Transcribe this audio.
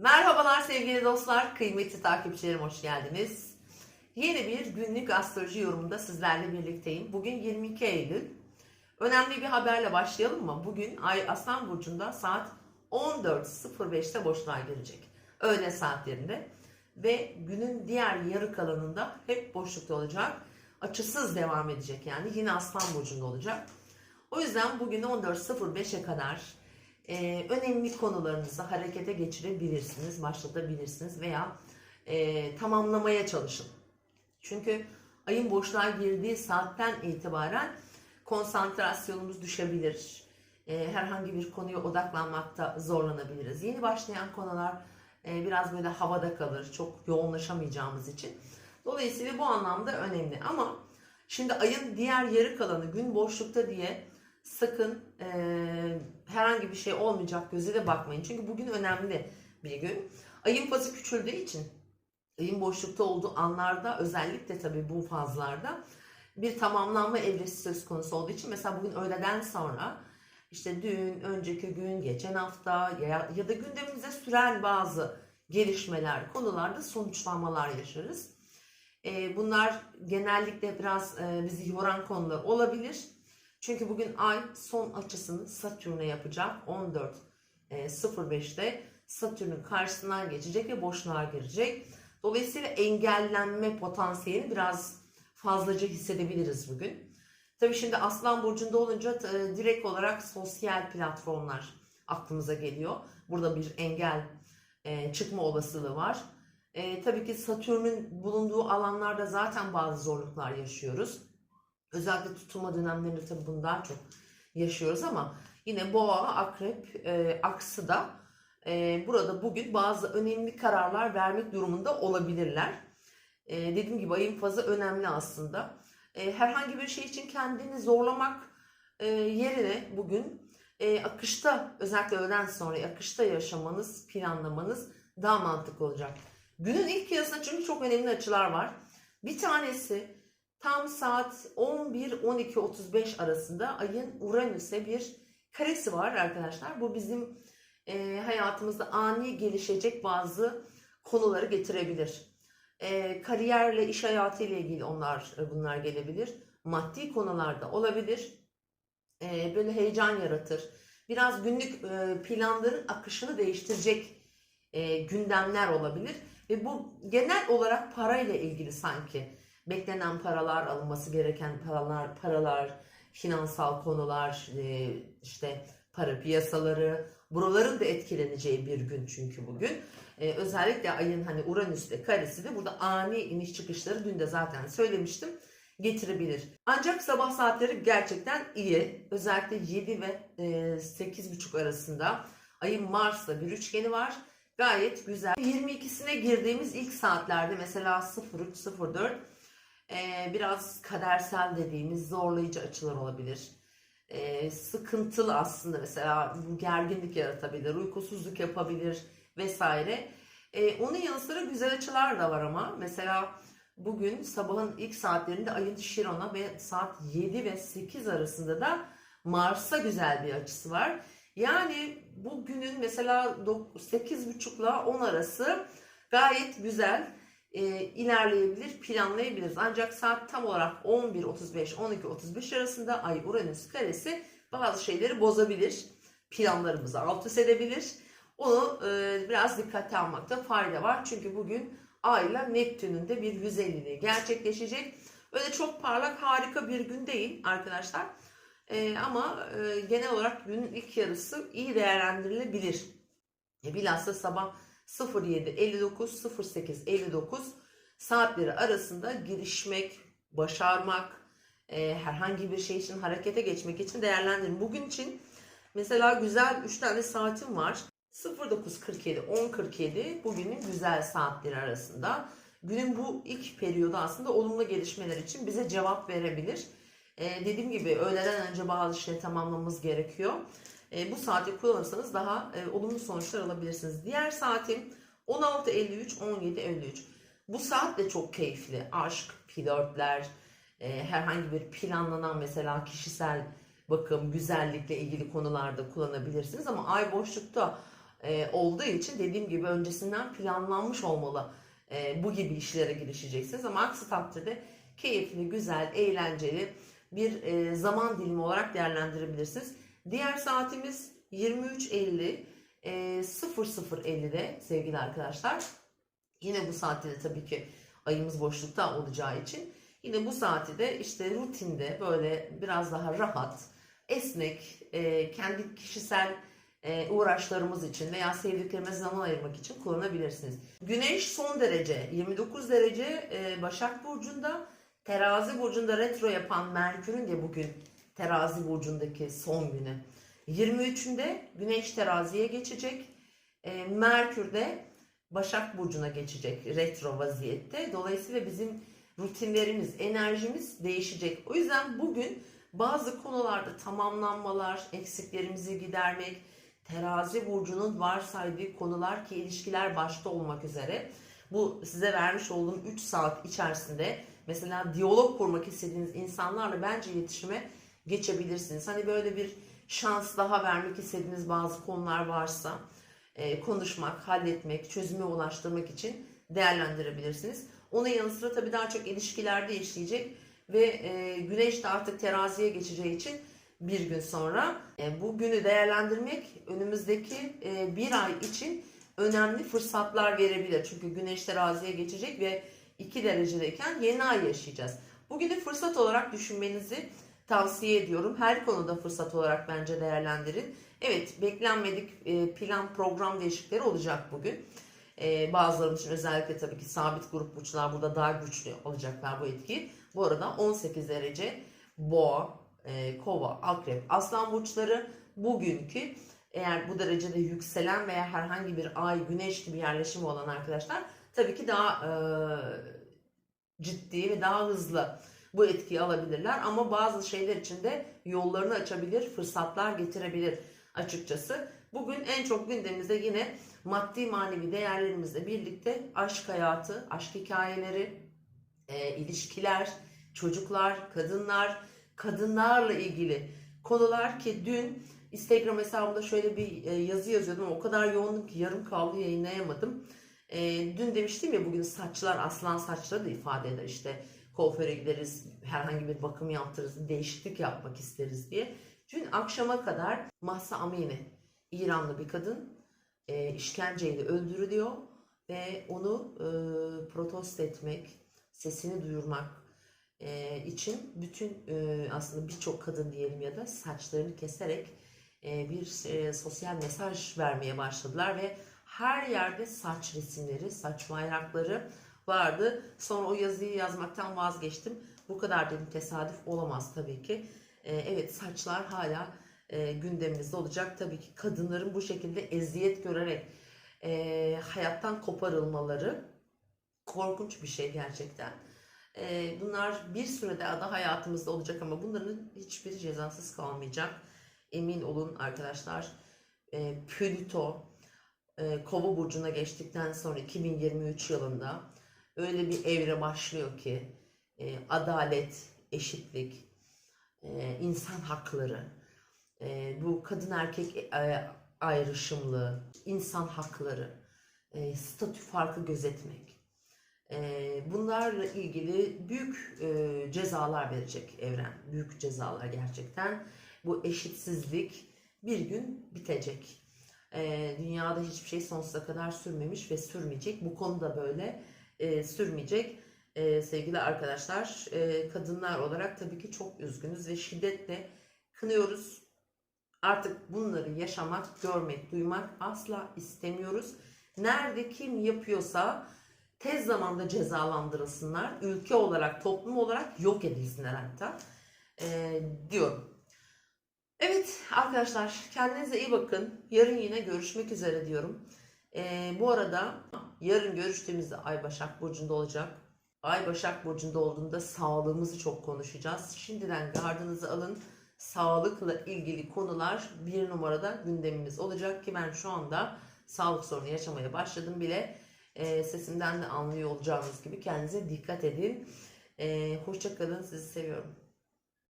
Merhabalar sevgili dostlar, kıymetli takipçilerim hoş geldiniz. Yeni bir günlük astroloji yorumunda sizlerle birlikteyim. Bugün 22 Eylül. Önemli bir haberle başlayalım mı? Bugün Ay Aslan Burcu'nda saat 14.05'te boşluğa girecek. Öğle saatlerinde. Ve günün diğer yarı kalanında hep boşlukta olacak. Açısız devam edecek yani. Yine Aslan Burcu'nda olacak. O yüzden bugün 14.05'e kadar e, önemli konularınızı harekete geçirebilirsiniz, başlatabilirsiniz veya e, tamamlamaya çalışın. Çünkü ayın boşluğa girdiği saatten itibaren konsantrasyonumuz düşebilir. E, herhangi bir konuya odaklanmakta zorlanabiliriz. Yeni başlayan konular e, biraz böyle havada kalır, çok yoğunlaşamayacağımız için. Dolayısıyla bu anlamda önemli. Ama şimdi ayın diğer yarı kalanı gün boşlukta diye sakın e, herhangi bir şey olmayacak gözüyle bakmayın. Çünkü bugün önemli bir gün. Ayın fazı küçüldüğü için ayın boşlukta olduğu anlarda özellikle tabii bu fazlarda bir tamamlanma evresi söz konusu olduğu için mesela bugün öğleden sonra işte dün, önceki gün, geçen hafta ya, ya da gündemimize süren bazı gelişmeler, konularda sonuçlanmalar yaşarız. E, bunlar genellikle biraz e, bizi yoran konular olabilir. Çünkü bugün Ay son açısını Satürn'e yapacak 14.05'te Satürn'ün karşısından geçecek ve boşluğa girecek. Dolayısıyla engellenme potansiyelini biraz fazlaca hissedebiliriz bugün. Tabii şimdi Aslan Burcu'nda olunca e, direkt olarak sosyal platformlar aklımıza geliyor. Burada bir engel e, çıkma olasılığı var. E, tabii ki Satürn'ün bulunduğu alanlarda zaten bazı zorluklar yaşıyoruz. Özellikle tutulma dönemlerinde tabii bunu daha çok yaşıyoruz ama yine boğa, akrep, e, aksı da e, burada bugün bazı önemli kararlar vermek durumunda olabilirler. E, dediğim gibi ayın fazı önemli aslında. E, herhangi bir şey için kendini zorlamak e, yerine bugün e, akışta özellikle öğleden sonra akışta yaşamanız, planlamanız daha mantıklı olacak. Günün ilk yarısında çünkü çok önemli açılar var. Bir tanesi tam saat 11-12.35 arasında ayın Uranüs'e bir karesi var arkadaşlar. Bu bizim e, hayatımızda ani gelişecek bazı konuları getirebilir. E, kariyerle, iş hayatı ile ilgili onlar bunlar gelebilir. Maddi konularda olabilir. E, böyle heyecan yaratır. Biraz günlük e, planların akışını değiştirecek e, gündemler olabilir. Ve bu genel olarak parayla ilgili sanki beklenen paralar, alınması gereken paralar, paralar, finansal konular, e, işte para piyasaları, buraların da etkileneceği bir gün çünkü bugün. E, özellikle ayın hani Uranüs'te karesi de burada ani iniş çıkışları dün de zaten söylemiştim getirebilir. Ancak sabah saatleri gerçekten iyi. Özellikle 7 ve e, 8.30 arasında ayın Mars'ta bir üçgeni var. Gayet güzel. 22'sine girdiğimiz ilk saatlerde mesela 03-04 e, biraz kadersel dediğimiz zorlayıcı açılar olabilir. E, sıkıntılı aslında mesela bu gerginlik yaratabilir, uykusuzluk yapabilir vesaire. E, onun yanı sıra güzel açılar da var ama mesela bugün sabahın ilk saatlerinde ayın Şiron'a ve saat 7 ve 8 arasında da Mars'a güzel bir açısı var. Yani bugünün mesela 8.30 ile 10 arası gayet güzel e, ilerleyebilir, planlayabiliriz. Ancak saat tam olarak 11.35-12.35 arasında Ay Uranüs karesi bazı şeyleri bozabilir. Planlarımızı alt üst edebilir. Onu e, biraz dikkate almakta fayda var. Çünkü bugün Ay ile Neptün'ün de bir 150'liği gerçekleşecek. Öyle çok parlak harika bir gün değil arkadaşlar. E, ama e, genel olarak günün ilk yarısı iyi değerlendirilebilir. E, bilhassa sabah 07.59 08.59 saatleri arasında girişmek, başarmak, e, herhangi bir şey için harekete geçmek için değerlendirin. Bugün için mesela güzel 3 tane saatim var. 09.47, 10.47 bugünün güzel saatleri arasında. Günün bu ilk periyodu aslında olumlu gelişmeler için bize cevap verebilir. Ee, dediğim gibi öğleden önce bazı şey tamamlamamız gerekiyor. Ee, bu saati kullanırsanız daha e, olumlu sonuçlar alabilirsiniz. Diğer saatim 16.53, 17.53. Bu saat de çok keyifli. Aşk, flörtler, e, herhangi bir planlanan mesela kişisel bakım, güzellikle ilgili konularda kullanabilirsiniz. Ama ay boşlukta e, olduğu için dediğim gibi öncesinden planlanmış olmalı e, bu gibi işlere girişeceksiniz. Ama aksi takdirde keyifli, güzel, eğlenceli bir e, zaman dilimi olarak değerlendirebilirsiniz. Diğer saatimiz 23.50 e, 00.50'de sevgili arkadaşlar. Yine bu saatte de tabii ki ayımız boşlukta olacağı için yine bu saati de işte rutinde böyle biraz daha rahat, esnek, e, kendi kişisel e, uğraşlarımız için veya sevdiklerime zaman ayırmak için kullanabilirsiniz. Güneş son derece 29 derece e, Başak Burcu'nda Terazi Burcu'nda retro yapan Merkür'ün de bugün Terazi Burcu'ndaki son günü. 23'ünde Güneş Terazi'ye geçecek. E, Merkür de Başak Burcu'na geçecek retro vaziyette. Dolayısıyla bizim rutinlerimiz, enerjimiz değişecek. O yüzden bugün bazı konularda tamamlanmalar, eksiklerimizi gidermek, terazi burcunun varsaydığı konular ki ilişkiler başta olmak üzere bu size vermiş olduğum 3 saat içerisinde mesela diyalog kurmak istediğiniz insanlarla bence iletişime geçebilirsiniz. Hani böyle bir şans daha vermek istediğiniz bazı konular varsa e, konuşmak, halletmek, çözüme ulaştırmak için değerlendirebilirsiniz. Onun yanı sıra tabii daha çok ilişkilerde işleyecek ve e, güneş de artık teraziye geçeceği için bir gün sonra e, bu günü değerlendirmek önümüzdeki e, bir ay için önemli fırsatlar verebilir. Çünkü güneş teraziye geçecek ve 2 derecedeyken yeni ay yaşayacağız. Bugünü fırsat olarak düşünmenizi tavsiye ediyorum. Her konuda fırsat olarak bence değerlendirin. Evet beklenmedik e, plan program değişiklikleri olacak bugün. E, bazılarımız için özellikle tabii ki sabit grup burçlar burada daha güçlü alacaklar bu etkiyi. Bu arada 18 derece boğa, e, kova, akrep, aslan burçları bugünkü eğer bu derecede yükselen veya herhangi bir ay, güneş gibi yerleşimi olan arkadaşlar tabii ki daha ciddi ve daha hızlı bu etkiyi alabilirler. Ama bazı şeyler için de yollarını açabilir, fırsatlar getirebilir açıkçası. Bugün en çok gündemimizde yine maddi manevi değerlerimizle birlikte aşk hayatı, aşk hikayeleri, e, ilişkiler, çocuklar, kadınlar, kadınlarla ilgili konular ki dün Instagram hesabımda şöyle bir e, yazı yazıyordum o kadar yoğundum ki yarım kaldı yayınlayamadım. E, dün demiştim ya bugün saçlar aslan saçları da ifade eder işte kuaföre gideriz, herhangi bir bakım yaptırırız, değişiklik yapmak isteriz diye. Dün akşama kadar Mahsa Amini, İranlı bir kadın e, işkenceyle öldürülüyor ve onu e, protesto etmek, sesini duyurmak e, için bütün e, aslında birçok kadın diyelim ya da saçlarını keserek e, bir e, sosyal mesaj vermeye başladılar ve her yerde saç resimleri, saç bayrakları vardı. Sonra o yazıyı yazmaktan vazgeçtim. Bu kadar dedim tesadüf olamaz tabii ki. E, evet saçlar hala e, gündemimizde olacak. Tabii ki kadınların bu şekilde eziyet görerek e, hayattan koparılmaları korkunç bir şey gerçekten. E, bunlar bir süre daha da hayatımızda olacak ama bunların hiçbir cezasız kalmayacak. Emin olun arkadaşlar. E, Plüto e, Kova burcuna geçtikten sonra 2023 yılında öyle bir evre başlıyor ki e, adalet, eşitlik, e, insan hakları, e, bu kadın erkek e, insan hakları, e, statü farkı gözetmek. E, bunlarla ilgili büyük e, cezalar verecek evren. Büyük cezalar gerçekten. Bu eşitsizlik bir gün bitecek. E, dünyada hiçbir şey sonsuza kadar sürmemiş ve sürmeyecek. Bu konuda böyle e, sürmeyecek. E, sevgili arkadaşlar, e, kadınlar olarak tabii ki çok üzgünüz ve şiddetle kınıyoruz. Artık bunları yaşamak, görmek, duymak asla istemiyoruz. Nerede kim yapıyorsa tez zamanda cezalandırılsınlar. Ülke olarak, toplum olarak yok edilsinler hatta. E, diyorum. Evet arkadaşlar kendinize iyi bakın. Yarın yine görüşmek üzere diyorum. E, bu arada yarın görüştüğümüzde Ay Başak Burcu'nda olacak. Ay Başak Burcu'nda olduğunda sağlığımızı çok konuşacağız. Şimdiden gardınızı alın. Sağlıkla ilgili konular bir numarada gündemimiz olacak ki ben şu anda sağlık sorunu yaşamaya başladım bile. E, sesimden de anlıyor olacağınız gibi kendinize dikkat edin. E, hoşçakalın sizi seviyorum.